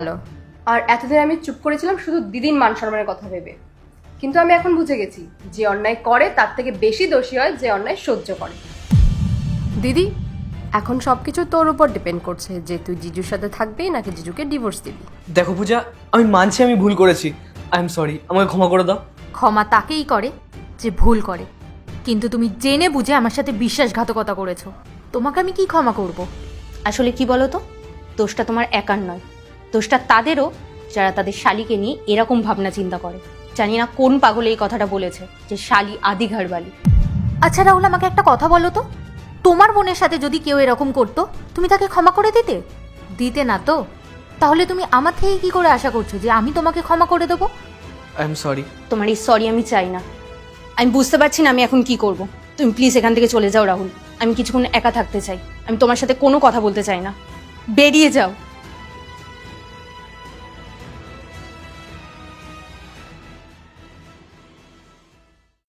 ভালো। আর এতদিন আমি চুপ করেছিলাম শুধু দিদির মান সম্মানের কথা ভেবে। কিন্তু আমি এখন বুঝে গেছি যে অন্যায় করে তার থেকে বেশি দোষী হয় যে অন্যায় সহ্য করে। দিদি এখন সব কিছু তোর উপর ডিপেন্ড করছে যে তুই জিজুর সাথে থাকবি নাকি জিজুকে ডিভোর্স দিবি। দেখো পূজা আমি মানছি আমি ভুল করেছি। আই এম সরি আমাকে ক্ষমা করে দাও। ক্ষমা তাকেই করে যে ভুল করে। কিন্তু তুমি জেনে বুঝে আমার সাথে বিশ্বাসঘাতকতা করেছ। তোমাকে আমি কি ক্ষমা করব? আসলে কি বলো তো দোষটা তোমার একার নয়। দোষটা তাদেরও যারা তাদের শালিকে নিয়ে এরকম ভাবনা চিন্তা করে। জানি না কোন পাগল এই কথাটা বলেছে যে শালি আদি ঘরবালি আচ্ছা রাহুল আমাকে একটা কথা বলো তো। তোমার বোনের সাথে যদি কেউ এরকম করতো তুমি তাকে ক্ষমা করে দিতে? দিতে না তো? তাহলে তুমি আমার থেকে কি করে আশা করছ যে আমি তোমাকে ক্ষমা করে দেবো? আই এম সরি তোমার এই সরি আমি চাই না। আমি বুঝতে পারছি না আমি এখন কি করব। তুমি প্লিজ এখান থেকে চলে যাও রাহুল। আমি কিছুক্ষণ একা থাকতে চাই। আমি তোমার সাথে কোনো কথা বলতে চাই না। বেরিয়ে যাও।